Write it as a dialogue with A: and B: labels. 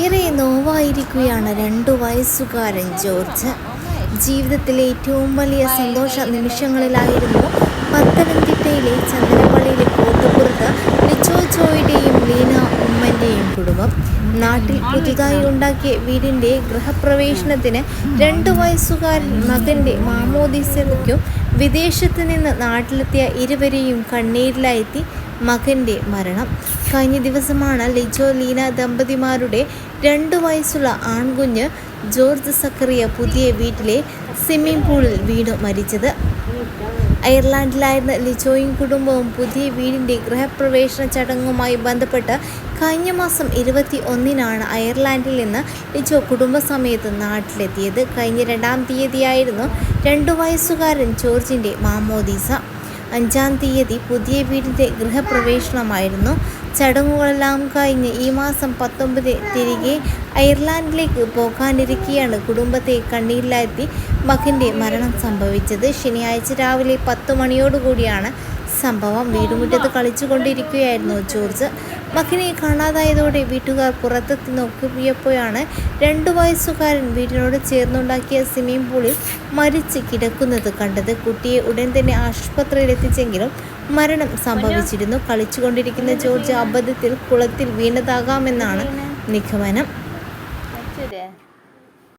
A: ഏറെ നോവായിരിക്കുകയാണ് രണ്ടു വയസ്സുകാരൻ ജോർജ്. ജീവിതത്തിലെ ഏറ്റവും വലിയ സന്തോഷ നിമിഷങ്ങളിലായിരുന്നു പത്തനംതിട്ടയിലെ ചന്ദ്രപ്പള്ളിയിലെ കോട്ടുപുറത്ത് ലിച്ചോ ജോയുടെയും ലീന ഉമ്മന്റെയും കുടുംബം. നാട്ടിൽ പുതുതായി ഉണ്ടാക്കിയ വീടിന്റെ ഗൃഹപ്രവേശനത്തിന് രണ്ടു വയസ്സുകാരൻ മകന്റെ മാമോദിസയ്ക്കും വിദേശത്ത് നിന്ന് നാട്ടിലെത്തിയ ഇരുവരെയും കണ്ണീരിലായെത്തി മകന്റെ മരണം. കഴിഞ്ഞ ദിവസമാണ് ലിജോ ലീന ദമ്പതിമാരുടെ രണ്ടു വയസ്സുള്ള ആൺകുഞ്ഞ് ജോർജ് സക്കറിയ പുതിയ വീട്ടിലെ സ്വിമ്മിംഗ് പൂളിൽ വീണു മരിച്ചത്. അയർലാൻഡിലായിരുന്ന ലിജോയും കുടുംബവും പുതിയ വീടിന്റെ ഗൃഹപ്രവേശന ചടങ്ങുമായി ബന്ധപ്പെട്ട് കഴിഞ്ഞ മാസം ഇരുപത്തി ഒന്നിനാണ് അയർലാൻഡിൽ നിന്ന് ലിജോ കുടുംബസമേത്ത് നാട്ടിലെത്തിയത്. കഴിഞ്ഞ രണ്ടാം തീയതിയായിരുന്നു രണ്ടു വയസ്സുകാരൻ ജോർജിന്റെ മാമോദീസ. അഞ്ചാം തീയതി പുതിയ വീടിന്റെ ഗൃഹപ്രവേശനമായിരുന്നു. ചടങ്ങുകളെല്ലാം കഴിഞ്ഞ് ഈ മാസം പത്തൊമ്പത് തിരികെ അയർലാൻഡിലേക്ക് പോകാനിരിക്കെയാണ് കുടുംബത്തെ കണ്ണീരിലാഴ്ത്തി മകന്റെ മരണം സംഭവിച്ചത്. ശനിയാഴ്ച രാവിലെ പത്ത് മണിയോടുകൂടിയാണ് സംഭവം വീടുമുറ്റത്ത് കളിച്ചുകൊണ്ടിരിക്കുകയായിരുന്നു ജോർജ്. മകനെ കാണാതായതോടെ വീട്ടുകാർ പുറത്തെത്തി നോക്കിയപ്പോഴാണ് രണ്ടു വയസ്സുകാരൻ വീടിനോട് ചേർന്നുണ്ടാക്കിയ സ്വിമ്മിംഗ് പൂളിൽ മരിച്ച് കിടക്കുന്നത് കണ്ടത്. കുട്ടിയെ ഉടൻ തന്നെ ആശുപത്രിയിൽ എത്തിച്ചെങ്കിലും മരണം സംഭവിച്ചിരുന്നു. കളിച്ചുകൊണ്ടിരിക്കുന്ന ജോർജ് അബദ്ധത്തിൽ കുളത്തിൽ വീണതാകാമെന്നാണ് നിഗമനം.